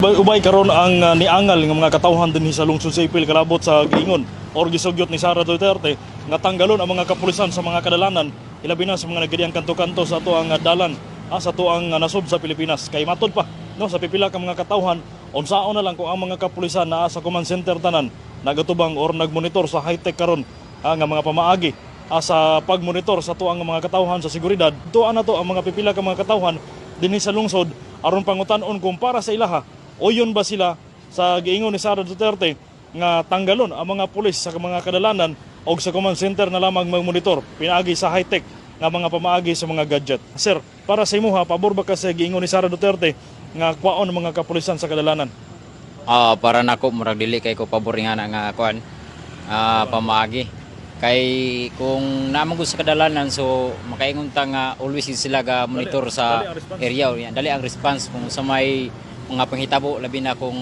Ubay karon ang uh, niangal ng mga katawhan din sa lungsod sa Ipil kalabot sa giingon. Or gisugyot ni Sara Duterte nga tanggalon ang mga kapulisan sa mga kadalanan. Ilabi na sa mga nagadiang kanto-kanto sa ato ang uh, dalan. Ah, sa ato ang uh, nasub sa Pilipinas. Kay matod pa no sa pipila ka mga katawhan unsaon na lang kung ang mga kapulisan naa sa command center tanan. Nagatubang or nagmonitor sa high-tech karon ah, nga mga pamaagi. Ah, sa pagmonitor sa tuang mga katawhan sa seguridad tuan na to ang mga pipila ka mga katawhan dinhi sa lungsod aron pangutan-on kung para sa ilaha o yun ba sila sa giingon ni Sara Duterte nga tanggalon ang mga pulis sa mga kadalanan o sa command center na lamang magmonitor pinaagi sa high-tech nga mga pamaagi sa mga gadget. Sir, para sa imuha, pabor ba ka sa giingon ni Sara Duterte nga kwaon ang mga kapulisan sa kadalanan? Ah, para nako murag dili kay ko pabor nga nga kuan. Ah, pamaagi. Kay kung namang sa kadalanan so makaingon ta nga always sila ga monitor sa area. Dali ang response kung sa may mga panghitabo labi na kung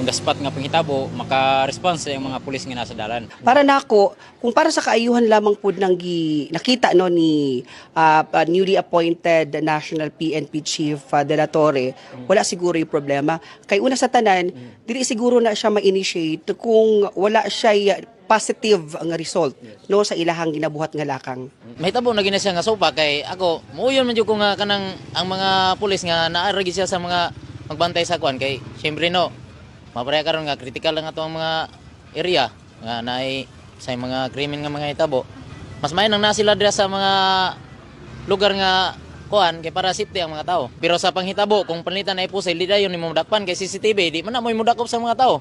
kung daspat nga panghitabo maka-response sa mga pulis nga nasa dalan. Para nako, kung para sa kaayuhan lamang pud nang gi, nakita no ni ah, newly appointed National PNP Chief uh, De La Torre, wala siguro yung problema. Kay una sa tanan, dili siguro na siya ma-initiate kung wala siya positive ang result no sa ilahang ginabuhat nga lakang. Mahitabo na gina siya nga sopa kay ako muuyon man jud ko nga kanang ang mga pulis nga naaragi siya sa mga magbantay sa kuan kay syempre no mapareha karon nga critical lang ato ang mga area nga naay sa mga krimen nga mga hitabo. Mas may nang nasila dira sa mga lugar nga kuan kay para safety ang mga tao. Pero sa panghitabo kung panitan na ipusay di dayon nimo dakpan kay CCTV di man na mo mudakop sa mga tao.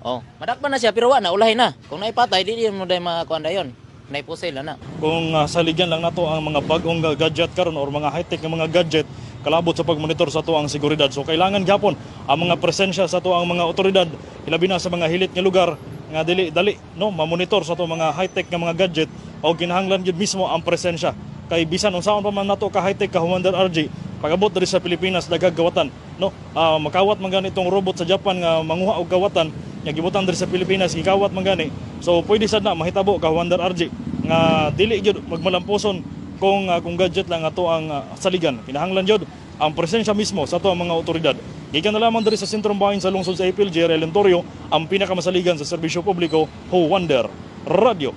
Oh madakpan na siya pero wa na ulahin na. Kung naipatay di mo day mga kuan dayon. Naipusay lang na. Kung uh, saligyan lang nato ang mga bagong ga- gadget karon or mga high-tech nga mga gadget kalabot sa pagmonitor sa tuang seguridad. So kailangan gyapon ang mga presensya sa tuang mga otoridad. Ilabi na sa mga hilit nga lugar nga dili dali no mamonitor sa tuang mga high-tech nga mga gadget o kinahanglan gyud mismo ang presensya. Kay bisan unsaon pa man nato ka high-tech ka Commander RJ pagabot diri sa Pilipinas daghang gawatan no? Ah, makawat man gani itong robot sa Japan nga manguha og gawatan nga gibutan diri sa Pilipinas gikawat man gani. So pwede sad na mahitabo ka Commander RJ nga dili gyud magmalamposon kung ah, kung gadget lang ato ang ah, saligan. Kinahanglan gyud ang presensya mismo sa ato ang mga otoridad gikan na lamang diri sa sentrong bahin sa lungsod sa Apil JRL Lentorio ang pinakamasaligan sa serbisyo publiko Ho Wonder Radio